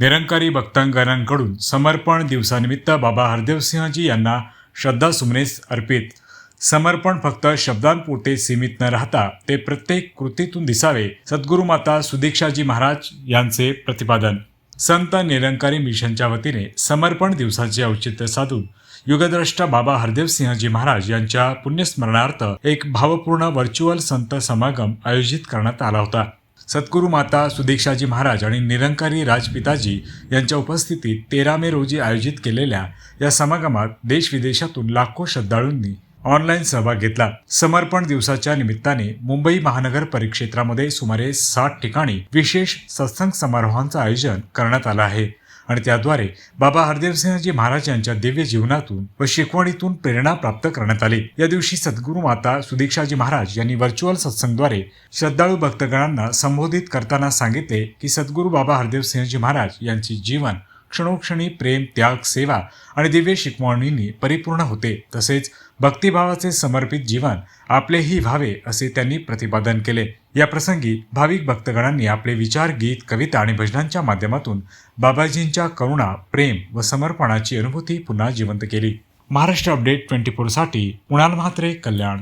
निरंकारी भक्तांगणांकडून समर्पण दिवसानिमित्त बाबा हरदेवसिंहजी यांना श्रद्धासुमनेस अर्पित. समर्पण फक्त शब्दांपुरते सीमित न राहता ते प्रत्येक कृतीतून दिसावे सद्गुरू माता सुदीक्षाजी महाराज यांचे प्रतिपादन. संत निरंकारी मिशनच्या वतीने समर्पण दिवसाचे औचित्य साधून युगद्रष्टा बाबा हरदेवसिंहजी महाराज यांच्या पुण्यस्मरणार्थ एक भावपूर्ण व्हर्च्युअल संत समागम आयोजित करण्यात आला होता. सद्गुरू माता सुदीक्षाजी महाराज आणि निरंकारी राजपिताजी यांच्या उपस्थितीत तेरा मे रोजी आयोजित केलेल्या या समागमात देशविदेशातून लाखो श्रद्धाळूंनी ऑनलाईन सहभाग घेतला. समर्पण दिवसाच्या निमित्ताने मुंबई महानगर परिक्षेत्रामध्ये सुमारे साठ ठिकाणी विशेष सत्संग समारोहांचं आयोजन करण्यात आलं आहे. आणि त्याद्वारे बाबा हरदेवसिंहजी महाराज यांच्या दिव्य जीवनातून व शिकवणीतून प्रेरणा प्राप्त करण्यात आली. या दिवशी सद्गुरू माता सुदीक्षाजी महाराज यांनी व्हर्च्युअल सत्संगद्वारे श्रद्धाळू भक्तगणांना संबोधित करताना सांगितले की सद्गुरू बाबा हरदेवसिंहजी महाराज यांचे जीवन क्षणोक्षणी प्रेम त्याग सेवा आणि दिव्य शिकवणींनी परिपूर्ण होते. तसेच भक्तिभावाचे समर्पित जीवन आपलेही व्हावे असे त्यांनी प्रतिपादन केले. या प्रसंगी भाविक भक्तगणांनी आपले विचार गीत कविता आणि भजनांच्या माध्यमातून बाबाजींच्या करुणा प्रेम व समर्पणाची अनुभूती पुन्हा जिवंत केली. महाराष्ट्र अपडेट ट्वेंटी फोरसाठी कुणाल म्हात्रे कल्याण.